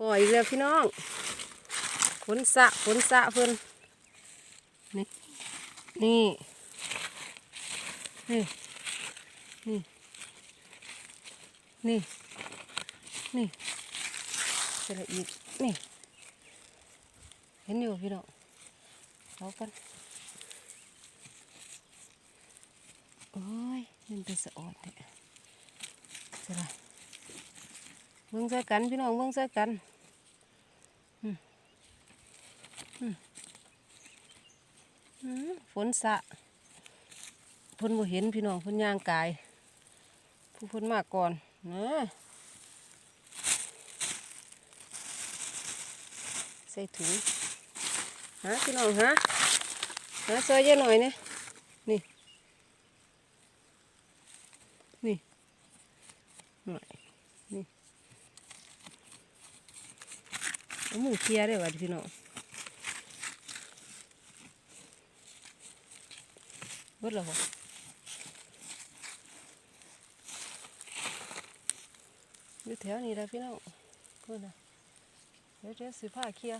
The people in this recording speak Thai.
พออีกแล้วพี่น้องฝนสะฝนสะเพิ่นนี่นี่นี่นี่นี่นี่จะละอีกนี่เห็นอยู่พี่น้องเอากันโอ้ยมันเป็นสะออดเนี่ยจะละ เบิ่งใส่กันพี่น้องเบิ่งใส่กันฝนสะเพิ่นบ่เห็นพี่น้องเพิ่นย่างกาย ผู้เพิ่นมาก่อนนะใส่ถุงหาพี่น้องหาหาซอยเยอะหน่อยเนี่ยนี่นี่หน่อยนี่ เอามือเคลียร์ได้ว่ะพี่น้องเบิดแล้วบ่อยู่แถวนี้แหละพี่น้องก็นะเดี๋ยวเดี๋ยวสิผ้าเคลีย